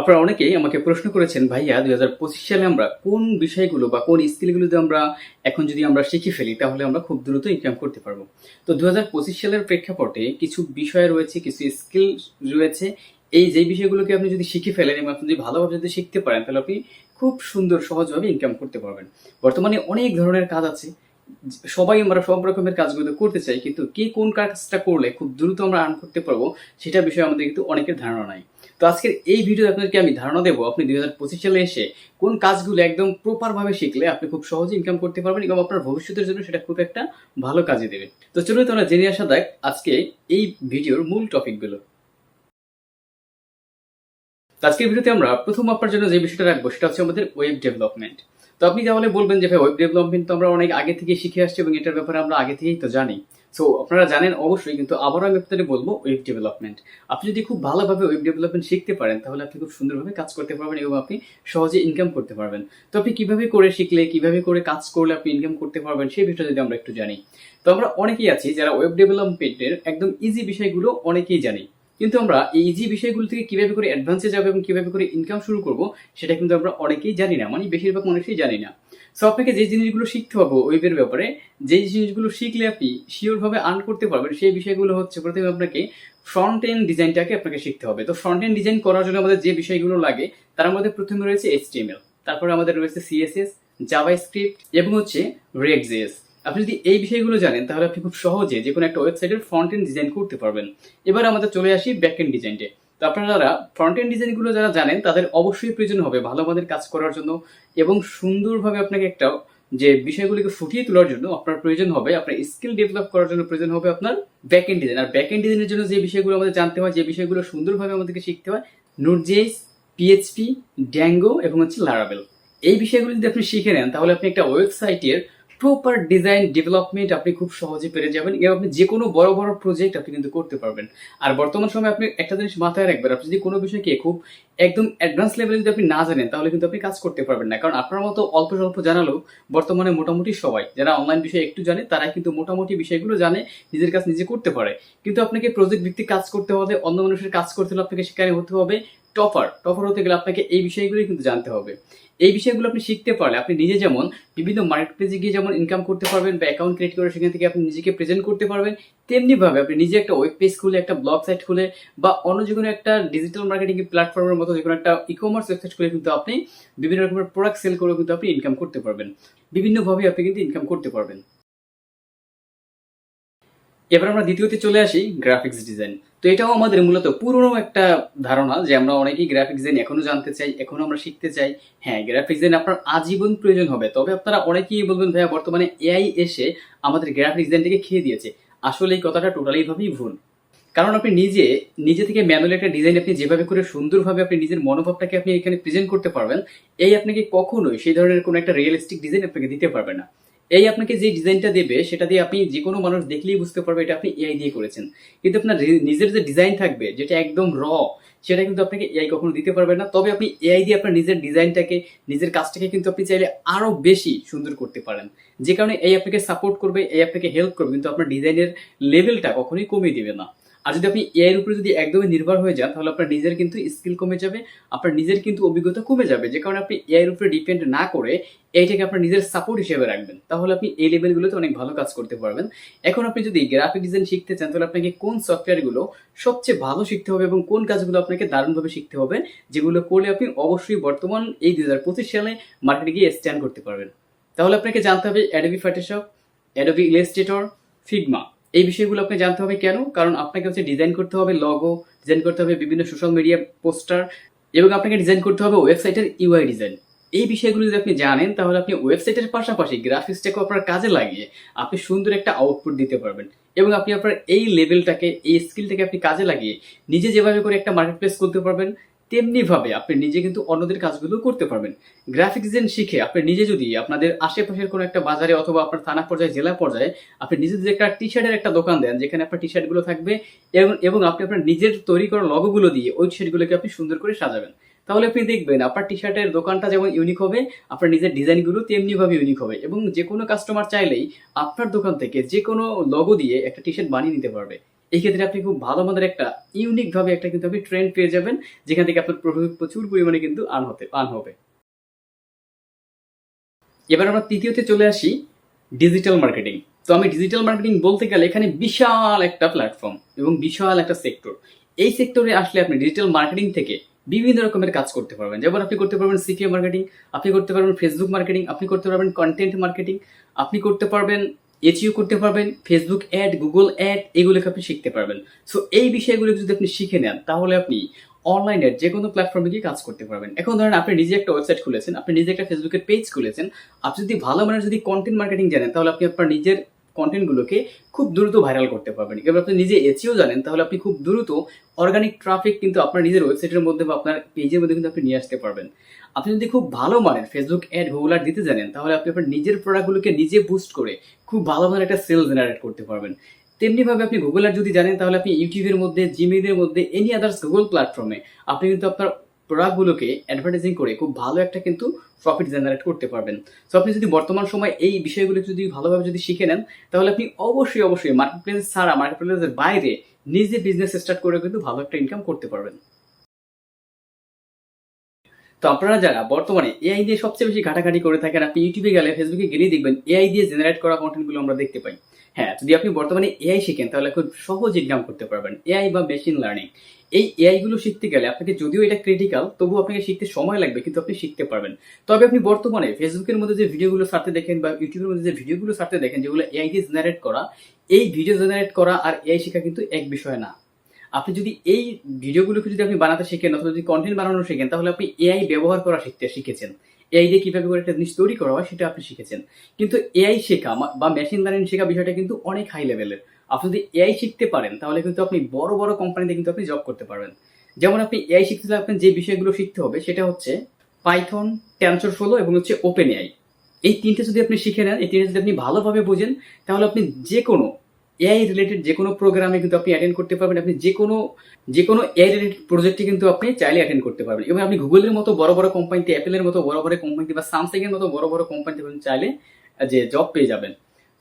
আপনারা অনেকেই আমাকে প্রশ্ন করেছেন, ভাইয়া, দুই হাজার পঁচিশ সালে আমরা কোন বিষয়গুলো বা কোন স্কিলগুলো আমরা এখন যদি আমরা শিখে ফেলি, তাহলে আমরা খুব দ্রুত ইনকাম করতে পারব? তো দু হাজার পঁচিশ সালের প্রেক্ষাপটে কিছু বিষয় রয়েছে, কিছু স্কিল রয়েছে। এই যে বিষয়গুলোকে আপনি যদি শিখে ফেলেন এবং আপনি যদি ভালোভাবে যদি শিখতে পারেন, তাহলে আপনি খুব সুন্দর সহজভাবে ইনকাম করতে পারবেন। বর্তমানে অনেক ধরনের কাজ আছে, সবাই আমরা সব রকমের কাজগুলো করতে চাই, কিন্তু কে কোন কাজটা করলে খুব দ্রুত আমরা আর্ন করতে পারব সেটা বিষয়ে আমাদের কিন্তু অনেকের ধারণা নাই। তো আজকের এই ভিডিও আপনাদেরকে আমি ধারণা দেবো আপনি দুই হাজার পঁচিশ সালে এসে কোন কাজগুলো একদম প্রপার ভাবে শিখলে আপনি খুব সহজে ইনকাম করতে পারবেন এবং আপনার ভবিষ্যতের জন্য সেটা খুব একটা ভালো কাজে দেবে। তো চলুন তোমরা জেনে আসা দেখ আজকে এই ভিডিওর মূল টপিকগুলো। আজকের ভিডিওতে আমরা প্রথম আপনার জন্য যে বিষয়টা রাখব সেটা হচ্ছে আমাদের ওয়েব ডেভেলপমেন্ট তো আপনি তাহলে বলবেন যে ভাই ওয়েব ডেভেলপমেন্ট তো আমরা অনেক আগে থেকে শিখে আসছি এবং এটার ব্যাপারে আমরা আগে থেকেই তো জানি। সো আপনারা জানেন অবশ্যই কিন্তু আবারও আমি আপনাদের বলব ওয়েব ডেভেলপমেন্ট আপনি যদি খুব ভালোভাবে ওয়েব ডেভেলপমেন্ট শিখতে পারেন, তাহলে আপনি খুব সুন্দরভাবে কাজ করতে পারবেন এবং আপনি সহজে ইনকাম করতে পারবেন। তো আপনি কীভাবে করে শিখলে, কীভাবে করে কাজ করলে আপনি ইনকাম করতে পারবেন, সেই বিষয়ে যদি আমরা একটু জানি। তো আমরা অনেকেই আছি যারা ওয়েব ডেভেলপমেন্টের একদম ইজি বিষয়গুলো অনেকেই জানি। কিন্তু আমরা এই ইজি বিষয়গুলো থেকে কীভাবে করে অ্যাডভান্সে যাব এবং কীভাবে করে ইনকাম শুরু করব, সেটা কিন্তু আমরা অনেকেই জানি না। মানে বেশিরভাগ মানুষই জানি না। সো আপনাকে যে জিনিসগুলো শিখতে হবে ওয়েবের ব্যাপারে, যে জিনিসগুলো শিখলে আপনি শিওরভাবে আর্ন করতে পারবেন, সেই বিষয়গুলো হচ্ছে প্রথমে আপনাকে ফ্রন্ট এন্ড ডিজাইনটাকে আপনাকে শিখতে হবে। তো ফ্রন্ট এন্ড ডিজাইন করার জন্য আমাদের যে বিষয়গুলো লাগে, তার মধ্যে প্রথমে রয়েছে এইচটিএমএল তারপরে আমাদের রয়েছে সিএসএস জাভা স্ক্রিপ্ট এবং হচ্ছে রেক্সএস আপনি যদি এই বিষয়গুলো জানেন, তাহলে আপনি খুব সহজে যে কোনো একটা ওয়েবসাইটের ফ্রন্ট এন্ড ডিজাইন করতে পারবেন। এবার আমাদের চলে আসি ব্যাক এন্ড ডিজাইনটে তো আপনারা যারা ফ্রন্ট এন্ড ডিজাইনগুলো যারা জানেন, তাদের অবশ্যই প্রয়োজন হবে ভালো মানের কাজ করার জন্য এবং সুন্দরভাবে আপনাকে একটা যে বিষয়গুলিকে ফুটিয়ে তোলার জন্য আপনার প্রয়োজন হবে, আপনার স্কিল ডেভেলপ করার জন্য প্রয়োজন হবে আপনার ব্যাক এন্ড ডিজাইন আর ব্যাক এন্ড ডিজাইনের জন্য যে বিষয়গুলো আমাদের জানতে হয়, যে বিষয়গুলো সুন্দরভাবে আমাদেরকে শিখতে হয় নোটজেস পিএইচপি ড্যাঙ্গো এবং হচ্ছে লারাবেল এই বিষয়গুলো যদি আপনি শিখে নেন, তাহলে আপনি একটা ওয়েবসাইটের প্রপার ডিজাইন ডেভেলপমেন্ট আপনি খুব সহজে পেরে যাবেন এবং আপনি যে কোনো বড় বড় প্রজেক্ট আপনি কিন্তু করতে পারবেন। আর বর্তমান সময়ে আপনি একটা জিনিস মাথায় রাখবেন, আপনি যদি কোনো বিষয়কে খুব একদম অ্যাডভান্স লেভেলে যদি আপনি না জানেন, তাহলে কিন্তু আপনি কাজ করতে পারবেন না। কারণ আপনার মতো অল্প স্বল্প জানালেও বর্তমানে মোটামুটি সবাই যারা অনলাইন বিষয়ে একটু জানে, তারাই কিন্তু মোটামুটি বিষয়গুলো জানে, নিজের কাজ নিজে করতে পারে। কিন্তু আপনাকে প্রজেক্ট ভিত্তিক কাজ করতে হবে, অন্য মানুষের কাজ করতে হলে আপনাকে সেখানে হতে হবে টপার টপার হতে গেলে আপনাকে এই বিষয়গুলোই কিন্তু জানতে হবে। এই বিষয়গুলো আপনি শিখতে পারলে, আপনি নিজে যেমন বিভিন্ন মার্কেট প্লেসে গিয়ে যেমন ইনকাম করতে পারবেন বা অ্যাকাউন্ট ক্রিয়েট করে সেখান থেকে আপনি নিজেকে প্রেজেন্ট করতে পারবেন তেমনি ভাবে আপনি নিজে একটা ওয়েব পেজ খুলে, একটা ব্লগ সাইট খুলে বা অন্য যে কোনো একটা ডিজিটাল মার্কেটিং প্ল্যাটফর্মের মতো যে কোনো একটা ই কমার্স ওয়েবসাইট খুলে কিন্তু আপনি বিভিন্ন রকমের প্রোডাক্ট সেল করে কিন্তু আপনি ইনকাম করতে পারবেন। বিভিন্নভাবে আপনি কিন্তু ইনকাম করতে পারবেন। এবার আমরা দ্বিতীয়তে চলে আসি গ্রাফিক্স ডিজাইন তো এটাও আমাদের মূলত পুরনো একটা ধারণা যে আমরা অনেকেই গ্রাফিক্স ডিজাইন এখনও জানতে চাই, এখনও আমরা শিখতে চাই। হ্যাঁ গ্রাফিক্স ডিজাইন আপনার আজীবন প্রয়োজন হবে। তবে আপনারা অনেকেই বলবেন, ভাইয়া, বর্তমানে এআই এসে আমাদের গ্রাফিক্স ডিজাইনটাকে খেয়ে দিয়েছে। আসলে এই কথাটা টোটালি ভাবেই ভুল। কারণ আপনি নিজে নিজে থেকে ম্যানুয়ালি একটা ডিজাইন আপনি যেভাবে করে সুন্দরভাবে আপনি নিজের মনোভাবটাকে আপনি এখানে প্রেজেন্ট করতে পারবেন, এই আপনাকে কখনোই সেই ধরনের কোনো একটা রিয়েলিস্টিক ডিজাইন আপনাকে দিতে পারবে না। এই আপনাকে যে ডিজাইনটা দেবে, সেটা দিয়ে আপনি যে কোনো মানুষ দেখলেই বুঝতে পারবে এটা আপনি এআই দিয়ে করেছেন। কিন্তু আপনার নিজের যে ডিজাইন থাকবে, যেটা একদম র, সেটা কিন্তু আপনাকে এআই কখনো দিতে পারবে না। তবে আপনি এআই দিয়ে আপনার নিজের ডিজাইনটাকে, নিজের কাজটাকে কিন্তু আপনি চাইলে আরও বেশি সুন্দর করতে পারেন। যে কারণে এই আপনাকে সাপোর্ট করবে এই আপনাকে হেল্প করবে, কিন্তু আপনার ডিজাইনের লেভেলটা কখনোই কমিয়ে দেবে না। আর যদি আপনি এআই এর উপরে যদি একদমই নির্ভর হয়ে যান, তাহলে আপনার নিজের কিন্তু স্কিল কমে যাবে, আপনার নিজের কিন্তু অভিজ্ঞতা কমে যাবে। যে কারণে আপনি এআই এর উপরে ডিপেন্ড না করে এইটাকে আপনার নিজের সাপোর্ট হিসেবে রাখবেন। তাহলে আপনি এই লেভেলগুলোতে অনেক ভালো কাজ করতে পারবেন। এখন আপনি যদি গ্রাফিক ডিজাইন শিখতে চান, তাহলে আপনাকে কোন সফটওয়্যারগুলো সবচেয়ে ভালো শিখতে হবে এবং কোন কাজগুলো আপনাকে দারুণভাবে শিখতে হবে, যেগুলো করলে আপনি অবশ্যই বর্তমান এই দুই হাজার পঁচিশ সালে মার্কেটে গিয়ে স্ট্যান্ড করতে পারবেন। তাহলে আপনাকে জানতে হবে Adobe Photoshop Adobe Illustrator Figma এই বিষয়গুলো আপনি জানতে হবে কেন? কারণ আপনাকে হচ্ছে ডিজাইন করতে হবে লগো ডিজাইন করতে হবে, বিভিন্ন সোশ্যাল মিডিয়া পোস্টার এবং আপনাকে ডিজাইন করতে হবে ওয়েবসাইটের ইউআই ডিজাইন এই বিষয়গুলো যদি আপনি জানেন, তাহলে আপনি ওয়েবসাইটের পাশাপাশি গ্রাফিক্সটাকে আপনার কাজে লাগিয়ে আপনি সুন্দর একটা আউটপুট দিতে পারবেন। এবং আপনি আপনার এই লেভেলটাকে এই স্কিলটাকে আপনি কাজে লাগিয়ে নিজে যেভাবে করে একটা মার্কেট প্লেস করতে পারবেন তেমনি ভাবে আপনি নিজে কিন্তু অন্যদের কাজগুলো করতে পারবেন। গ্রাফিক ডিজাইন শিখে আপনি নিজে যদি আপনাদের আশেপাশের কোনো একটা বাজারে অথবা আপনার থানা পর্যায়ে, জেলা পর্যায়ে আপনি নিজে যদি একটা টি শার্টের একটা দোকান দেন, যেখানে আপনার টি শার্টগুলো থাকবে এবং এবং আপনি আপনার নিজের তৈরি করা লগোগুলো দিয়ে ওই শার্টগুলোকে আপনি সুন্দর করে সাজাবেন। তাহলে আপনি দেখবেন আপনার টি শার্টের দোকানটা যেমন ইউনিক হবে, আপনার নিজের ডিজাইনগুলো তেমনি ভাবে ইউনিক হবে এবং যে কোনো কাস্টমার চাইলেই আপনার দোকান থেকে যে কোনো লগো দিয়ে একটা টি শার্ট বানিয়ে নিতে পারবে। এই ক্ষেত্রে আপনি খুব ভালো মানের একটা ইউনিক ভাবে একটা কিন্তু আপনি ট্রেন্ড পেয়ে যাবেন, যেখান থেকে আপনার প্রফিট প্রচুর পরিমাণে কিন্তু আন হতে আন হবে। এবার আমরা তৃতীয়তে চলে আসি ডিজিটাল মার্কেটিং তো আমি ডিজিটাল মার্কেটিং বলতে গেলে এখানে বিশাল একটা প্ল্যাটফর্ম এবং বিশাল একটা সেক্টর এই সেক্টরে আসলে আপনি ডিজিটাল মার্কেটিং থেকে বিভিন্ন রকমের কাজ করতে পারবেন। যেমন আপনি করতে পারবেন সিপিএ মার্কেটিং আপনি করতে পারবেন ফেসবুক মার্কেটিং আপনি করতে পারবেন কন্টেন্ট মার্কেটিং আপনি করতে পারবেন এচিও করতে পারবেন ফেসবুক অ্যাড গুগল অ্যাড এগুলোকে আপনি শিখতে পারবেন। সো এই বিষয়গুলো যদি আপনি শিখে নেন, তাহলে আপনি অনলাইনের যে কোনো প্ল্যাটফর্মে গিয়ে কাজ করতে পারবেন। এখন ধরেন আপনি নিজে একটা ওয়েবসাইট খুলেছেন, আপনি নিজে একটা ফেসবুকের পেজ খুলেছেন আপনি যদি ভালো মানের যদি কন্টেন্ট মার্কেটিং জানেন, তাহলে আপনি আপনার নিজের কন্টেন্টগুলোকে খুব দ্রুত ভাইরাল করতে পারবেন। এবার আপনি নিজে এচিও জানেন, তাহলে আপনি খুব দ্রুত অর্গানিক ট্রাফিক কিন্তু আপনার নিজের ওয়েবসাইটের মধ্যে বা আপনার পেজের মধ্যে কিন্তু আপনি নিয়ে আসতে পারবেন। আপনি যদি খুব ভালো মানের ফেসবুক অ্যাড গুগল অ্যাড দিতে জানেন, তাহলে আপনি আপনার নিজের প্রোডাক্টগুলোকে নিজে বুস্ট করে খুব ভালো একটা সেল জেনারেট করতে পারবেন। তেমনি ভাবে আপনি গুগল অ্যাড যদি জানেন, তাহলে আপনি ইউটিউবের মধ্যে জিমেইলের মধ্যে এনি আদার্স গুগল প্ল্যাটফর্মে আপনি কিন্তু আপনার প্রোডাক্টগুলোকে অ্যাডভার্টাইজিং করে খুব ভালো একটা কিন্তু প্রফিট জেনারেট করতে পারবেন। সো আপনি যদি বর্তমান সময় এই বিষয়গুলো যদি ভালোভাবে যদি শিখে নেন, তাহলে আপনি অবশ্যই অবশ্যই মার্কেট প্লেস ছাড়া মার্কেট প্লেসের বাইরে নিজে বিজনেস স্টার্ট করে কিন্তু ভালো একটা ইনকাম করতে পারবেন। তো আপনারা যারা বর্তমানে এআই দিয়ে সবচেয়ে বেশি ঘাটাঘাটি করে থাকেন, আপনি ইউটিউবে গেলে ফেসবুকে গেলেই দেখবেন এআই দিয়ে জেনারেট করা কন্টেন্টগুলো আমরা দেখতে পাই। হ্যাঁ যদি আপনি বর্তমানে এআই শিখেন, তাহলে খুব সহজ ইনকাম করতে পারবেন। এআই বা মেশিন লার্নিং এই এআই গুলো শিখতে গেলে আপনাকে যদিও এটা ক্রিটিক্যাল তবু আপনাকে শিখতে সময় লাগবে, কিন্তু আপনি শিখতে পারবেন। তবে আপনি বর্তমানে ফেসবুকের মধ্যে যে ভিডিওগুলো সারতে দেখেন বা ইউটিউবের মধ্যে যে ভিডিওগুলো সারতে দেখেন, যেগুলো এআই দিয়ে জেনারেট করা, এই ভিডিও জেনারেট করা আর এআই শেখা কিন্তু এক বিষয় না। আপনি যদি এই ভিডিওগুলোকে যদি আপনি বানাতে শিখেন অথবা যদি কন্টেন্ট বানানো শিখেন, তাহলে আপনি এআই ব্যবহার করা শিখতে শিখেছেন। এআই দিয়ে কীভাবে করে একটা জিনিস তৈরি করা হয় সেটা আপনি শিখেছেন। কিন্তু এআই শেখা বা মেশিন লার্নিং শেখা বিষয়টা কিন্তু অনেক হাই লেভেলের আপনি যদি এআই শিখতে পারেন, তাহলে কিন্তু আপনি বড় বড় কোম্পানিতে কিন্তু আপনি জব করতে পারবেন। যেমন আপনি এআই শিখতে হলে আপনার যে বিষয়গুলো শিখতে হবে, সেটা হচ্ছে পাইথন ট্যান্সর ফলো এবং হচ্ছে ওপেন এআই এই তিনটে যদি আপনি শিখে নেন, এই তিনটে যদি আপনি ভালোভাবে বোঝেন, তাহলে আপনি যে কোনো এআই রিলেটেড যে কোনো প্রোগ্রামে কিন্তু আপনি অ্যাটেন্ড করতে পারবেন। আপনি যে কোনো যে কোনো এআই রিলেটেড প্রজেক্টে কিন্তু আপনি চাইলে অ্যাটেন্ড করতে পারবেন। এবং আপনি গুগলের মতো বড় বড় কোম্পানিতে অ্যাপেলের মতো বড় বড় কোম্পানিতে বা স্যামসাং এর মতো বড় বড় কোম্পানিতে চাইলে যে জব পেয়ে যাবেন।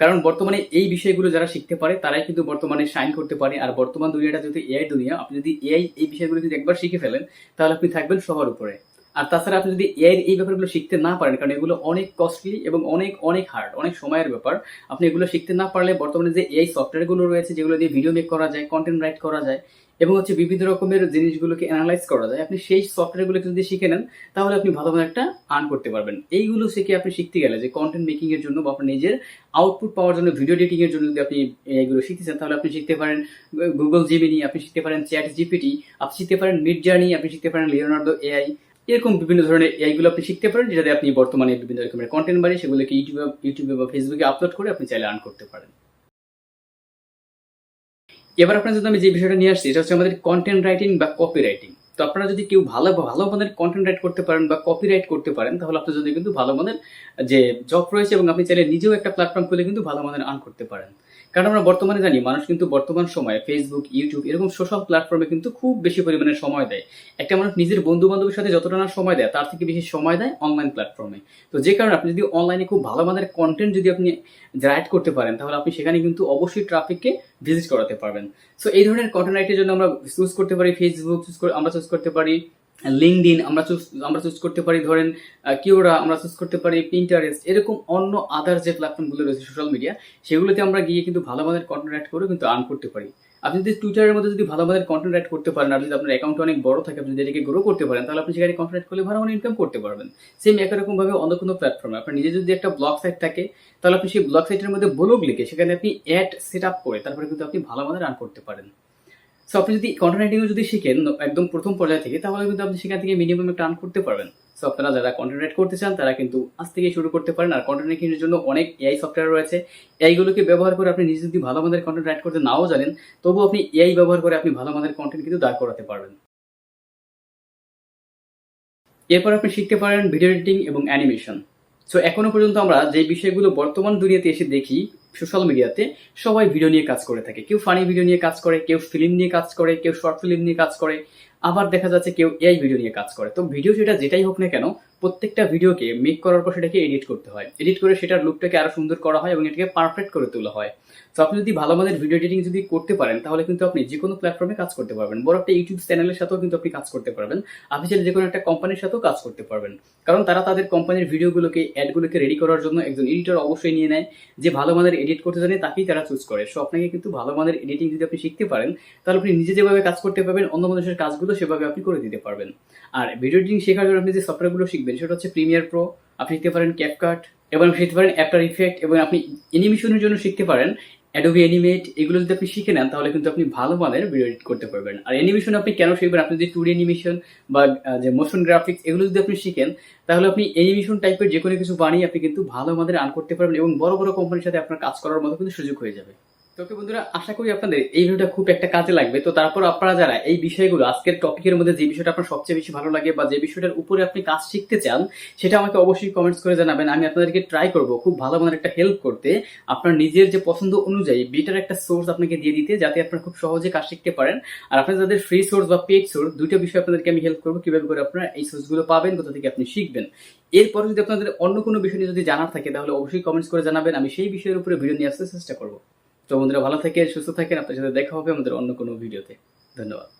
কারণ বর্তমানে এই বিষয়গুলো যারা শিখতে পারে, তারাই কিন্তু বর্তমানে শাইন করতে পারে। আর বর্তমান দুনিয়াটা যদি এআই দুনিয়া, আপনি যদি এআই এই বিষয়গুলো যদি একবার শিখে ফেলেন, তাহলে আপনি থাকবেন সবার উপরে। আর তাছাড়া আপনি যদি এআই এই ব্যাপারগুলো শিখতে না পারেন, কারণ এগুলো অনেক কস্টলি এবং অনেক অনেক হার্ড অনেক সময়ের ব্যাপার, আপনি এগুলো শিখতে না পারলে বর্তমানে যে এআই সফটওয়্যারগুলো রয়েছে, যেগুলো দিয়ে ভিডিও মেক করা যায় কন্টেন্ট রাইট করা যায়, এবং হচ্ছে বিভিন্ন রকমের জিনিসগুলোকে অ্যানালাইজ করা যায়, আপনি সেই সফটওয়্যারগুলোকে যদি শিখে নেন, তাহলে আপনি ভালো ভালো একটা আর্ন করতে পারবেন। এইগুলো শিখে আপনি শিখতে গেলে যে কন্টেন্ট মেকিং এর জন্য বা আপনার নিজের আউটপুট পাওয়ার জন্য ভিডিও এডিটিং এর জন্য যদি আপনি এইগুলো শিখতেছেন তাহলে আপনি শিখতে পারেন গুগল জিমিনি আপনি শিখতে পারেন চ্যাট জিপিটি আপনি শিখতে পারেন মিড জার্নি আপনি শিখতে পারেন লিওনার্দো এআই এরকম বিভিন্ন ধরনের এআইগুলো আপনি শিখতে পারেন, যেটাতে আপনি বর্তমানে বিভিন্ন রকমের কন্টেন্ট বানিয়ে সেগুলোকে ইউটিউবে ইউটিউবে বা ফেসবুকে আপলোড করে আপনি চাইলে আর্ন করতে পারেন। এবার আপনার যদি আমি যে বিষয়টা নিয়ে আসছি এটা হচ্ছে আমাদের কন্টেন্ট রাইটিং বা কপি রাইটিং তো আপনারা যদি কেউ ভালো ভালো মানের কন্টেন্ট রাইট করতে পারেন বা কপি রাইট করতে পারেন, তাহলে আপনার যদি কিন্তু ভালো মানের যে জব রয়েছে এবং আপনি চাইলে নিজেও একটা প্ল্যাটফর্ম খুলে কিন্তু ভালো মানের আর্ন করতে পারেন। কারণ আমরা বর্তমানে জানি মানুষ কিন্তু বর্তমান সময়ে ফেসবুক ইউটিউব এরকম সোশ্যাল প্ল্যাটফর্মে কিন্তু খুব বেশি পরিমাণে সময় দেয়। একটা মানুষ নিজের বন্ধু বান্ধবের সাথে যতটা না সময় দেয়, তার থেকে বেশি সময় দেয় অনলাইন প্ল্যাটফর্মে তো যে কারণে আপনি যদি অনলাইনে খুব ভালো মানের কন্টেন্ট যদি আপনি রাইট করতে পারেন, তাহলে আপনি সেখানে কিন্তু অবশ্যই ট্রাফিককে ভিজিট করাতে পারবেন। সো এই ধরনের কন্টেন্ট রাইটের জন্য আমরা চুজ করতে পারি ফেসবুক চুজ আমরা চুজ করতে পারি লিঙ্কডিন আমরা চুজ আমরা চুজ করতে পারি, ধরেন কিওরা আমরা চুজ করতে পারি পিন্টারেস্ট এরকম অন্য আদার যে প্ল্যাটফর্মগুলো রয়েছে সোশ্যাল মিডিয়া সেগুলোতে আমরা গিয়ে কিন্তু ভালো মানের কন্টেন্ট রাইট করে কিন্তু আর্ন করতে পারি। আপনি যদি টুইটারের মধ্যে যদি ভালো মানের কন্টেন্ট রাইট করতে পারেন, আর যদি আপনার অ্যাকাউন্ট অনেক বড় থাকে, আপনি যদি গ্রো করতে পারেন, তাহলে আপনি সেখানে কন্টেন্ট রাইট করলে ভালো মানে ইনকাম করতে পারবেন। সেম একই রকম ভাবে অন্য কোনো প্ল্যাটফর্মে আপনার নিজে যদি একটা ব্লগ সাইট থাকে, তাহলে আপনি সেই ব্লগ সাইটের মধ্যে ব্লগ লিখে, সেখানে আপনি অ্যাড সেট আপ করে, তারপরে কিন্তু আপনি ভালো মানের রান করতে পারেন। সো আপনি যদি কন্টেন্ট রাইটিং যদি শিখেন একদম প্রথম পর্যায়ে থেকে, তাহলে কিন্তু আপনি সেখান থেকে মিনিমাম একটা আর্ন করতে পারবেন। সো আপনারা যারা কন্টেন্ট রাইট করতে চান, তারা কিন্তু আজ থেকে শুরু করতে পারেন। আর কন্টেন্ট রাইটিং এর জন্য অনেক এআই সফটওয়্যার রয়েছে। এইগুলোকে ব্যবহার করে আপনি নিজে যদি ভালো মানের কন্টেন্ট রাইট করতে নাও জানেন, তবু আপনি এআই ব্যবহার করে আপনি ভালো মানের কন্টেন্ট কিন্তু দাঁড় করাতে পারবেন। এরপর আপনি শিখতে পারেন ভিডিও এডিটিং এবং অ্যানিমেশন সো এখনও পর্যন্ত আমরা যে বিষয়গুলো বর্তমান দুনিয়াতে এসে দেখি সোশ্যাল মিডিয়াতে সবাই ভিডিও নিয়ে কাজ করে থাকে। কেউ ফানি ভিডিও নিয়ে কাজ করে, কেউ ফিল্ম নিয়ে কাজ করে, কেউ শর্ট ফিল্ম নিয়ে কাজ করে, আবার দেখা যাচ্ছে কেউ এআই ভিডিও নিয়ে কাজ করে। তো ভিডিও সেটা যেটাই হোক না কেন প্রত্যেকটা ভিডিওকে মেক করার পর সেটাকে এডিট করতে হয়। এডিট করে সেটার লুকটাকে আরও সুন্দর করা হয় এবং এটাকে পারফেক্ট করে তোলা হয়। তো আপনি যদি ভালো মানের ভিডিও এডিটিং যদি করতে পারেন, তাহলে কিন্তু আপনি যে কোনো প্ল্যাটফর্মে কাজ করতে পারবেন। বড় একটা ইউটিউব চ্যানেলের সাথেও কিন্তু আপনি কাজ করতে পারবেন। আপনি চাইলে যে কোনো একটা কোম্পানির সাথেও কাজ করতে পারবেন। কারণ তারা তাদের কোম্পানির ভিডিওগুলোকে অ্যাডগুলোকে রেডি করার জন্য একজন এডিটর অবশ্যই নিয়ে নেয়। যে ভালো মানের এডিট করতে জানে, তাকেই তারা চুজ করে। সো আপনাকে কিন্তু ভালো মানের এডিটিং যদি আপনি শিখতে পারেন, তাহলে আপনি নিজে যেভাবে কাজ করতে পারবেন, অন্য মানুষের কাজগুলো সেভাবে আপনি করে দিতে পারবেন। আর ভিডিও এডিটিং শেখার জন্য আপনি যে সফটওয়্যারগুলো শিখবেন সেটা হচ্ছে প্রিমিয়ার প্রো আপনি শিখতে পারেন ক্যাপকাট এবং শিখতে পারেন অ্যাফটার ইফেক্ট এবং আপনি অ্যানিমেশনের জন্য শিখতে পারেন অ্যাডোবি অ্যানিমেট এগুলো যদি আপনি শিখে নেন, তাহলে কিন্তু আপনি ভালো মানের ভিডিও এডিট করতে পারবেন। আর অ্যানিমেশন আপনি কেন শিখবেন? আপনি যদি টু অ্যানিমেশন বা যে মোশন গ্রাফিক্স এগুলো যদি আপনি শিখেন, তাহলে আপনি অ্যানিমেশন টাইপের যে কোনো কিছু বানিয়ে আপনি কিন্তু ভালো মানের আর্ন করতে পারবেন, এবং বড় বড় কোম্পানির সাথে আপনার কাজ করার মতো কিন্তু সুযোগ হয়ে যাবে। তো ওকে বন্ধুরা, আশা করি আপনাদের এই ভিডিওটা খুব একটা কাজে লাগবে। তো তারপর আপনারা যারা এই বিষয়গুলো, আজকের টপিকের মধ্যে যে বিষয়টা আপনার সবচেয়ে বেশি ভালো লাগে বা যে বিষয়টার উপরে আপনি কাজ শিখতে চান, সেটা আমাকে অবশ্যই কমেন্টস করে জানাবেন। আমি আপনাদেরকে ট্রাই করব খুব ভালো মানের একটা হেল্প করতে। আপনার নিজের যে পছন্দ অনুযায়ী বেটার একটা সোর্স আপনাকে দিয়ে দিতে, যাতে আপনারা খুব সহজে কাজ শিখতে পারেন। আর আপনার যাদের ফ্রি সোর্স বা পেড সোর্স দুটো বিষয় আপনাদেরকে আমি হেল্প করব, কীভাবে করে আপনারা এই সোর্সগুলো পাবেন, কোথা থেকে আপনি শিখবেন। এরপরে যদি আপনাদের অন্য কোনো বিষয় নিয়ে যদি জানার থাকে, তাহলে অবশ্যই কমেন্টস করে জানাবেন। আমি সেই বিষয়ের উপরে ভিডিও নিয়ে আসতে চেষ্টা করব। তো বন্ধুরা ভালো থাকেন, সুস্থ থাকেন। আপনার সাথে দেখা হবে আমাদের অন্য কোনো ভিডিওতে। ধন্যবাদ।